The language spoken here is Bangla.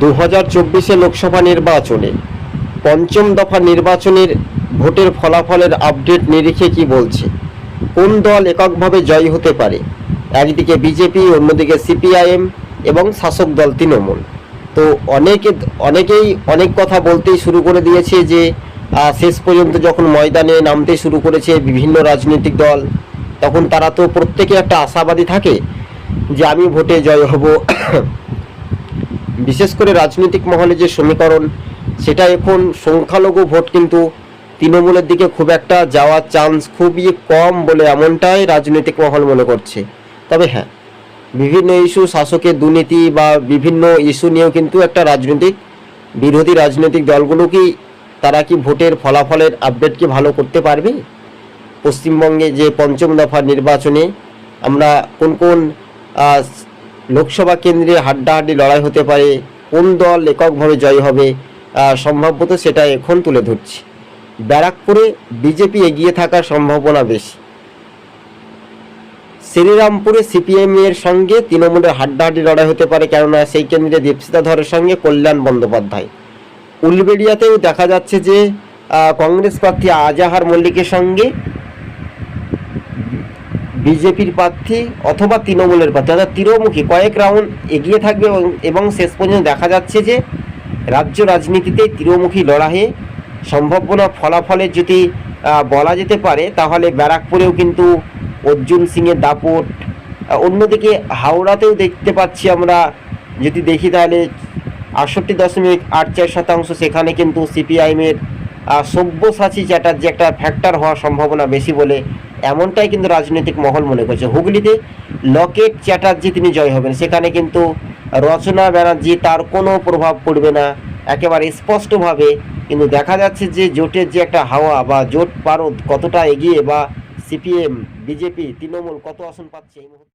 দু হাজার চব্বিশে লোকসভা নির্বাচনে পঞ্চম দফা নির্বাচনের ভোটের ফলাফলের আপডেট নিরিখে কি বলছে? কোন দল এককভাবে জয়ী হতে পারে? একদিকে বিজেপি, অন্যদিকে সিপিআইএম এবং শাসক দল তৃণমূল। তো অনেকে, অনেকেই অনেক কথা বলতেই শুরু করে দিয়েছে যে শেষ পর্যন্ত যখন ময়দানে নামতে শুরু করেছে বিভিন্ন রাজনৈতিক দল, তখন তারা তো প্রত্যেকে একটা আশাবাদী থাকে যে আমি ভোটে জয় হব। বিশেষ করে রাজনৈতিক মহলে যে সমীকরণ, সেটা এখন সংখ্যালঘু ভোট কিন্তু তৃণমূলের দিকে খুব একটা যাওয়ার চান্স খুবই কম বলে এমনটাই রাজনৈতিক মহল মনে করছে। তবে হ্যাঁ বিভিন্ন ইস্যু শাসকের দুর্নীতি বা বিভিন্ন ইস্যু নিয়েও কিন্তু একটা রাজনৈতিক, বিরোধী রাজনৈতিক দলগুলো কি তারা কি ভোটের ফলাফলের আপডেট কি ভালো করতে পারবে? পশ্চিমবঙ্গে যে পঞ্চম দফা নির্বাচনে আমরা কোন কোন লোকসভা কেন্দ্রে হাড্ডাহাড্ডি লড়াই হতে পারে, কোন দল এককভাবে জয় হবে সম্ভাব্যত সেটা এখন তুলে ধরছি। ব্যারাকপুরে বিজেপি এগিয়ে থাকার সম্ভাবনা বেশি। শ্রীরামপুরে সিপিএম এর সঙ্গে তৃণমূলের হাড্ডাহাড্ডি লড়াই হতে পারে, কেননা সেই কেন্দ্রে দীপশিতা ধরের সঙ্গে কল্যাণ বন্দ্যোপাধ্যায়। উলবেড়িয়াতেও দেখা যাচ্ছে যে কংগ্রেস প্রার্থী আজাহার মল্লিকের সঙ্গে বিজেপির প্রার্থী অথবা তৃণমূলের প্রার্থী, অর্থাৎ তীরমুখী, কয়েক রাউন্ড এগিয়ে থাকবে এবং- শেষ পর্যন্ত দেখা যাচ্ছে যে রাজ্য রাজনীতিতে তীরমুখী লড়াইয়ে সম্ভাবনা ফলাফলের যদি বলা যেতে পারে, তাহলে ব্যারাকপুরেও কিন্তু অর্জুন সিংয়ের দাপট অন্যদিকে হাওড়াতেও দেখতে পাচ্ছি আমরা, যদি দেখি তাহলে আটষট্টি দশমিক আট চার শতাংশ, সেখানে কিন্তু সিপিআইএমের সব্যসাচী চ্যাটার্জি একটা ফ্যাক্টর হওয়ার সম্ভাবনা বেশি বলে এমনটাই কিন্তু রাজনৈতিক মহল মনে করছে। হুগলিতে লকেট চ্যাটার্জি তিনি জয় হবেন। সেখানে কিন্তু রচনা ব্যানার্জি তার কোনো প্রভাব পড়বে না। একেবারে স্পষ্টভাবে কিন্তু দেখা যাচ্ছে যে জোটের যে একটা হাওয়া বা জোট পারদ কতটা এগিয়ে বা সিপিএম, বিজেপি, তৃণমূল কত আসন পাচ্ছে এই মুহূর্তে।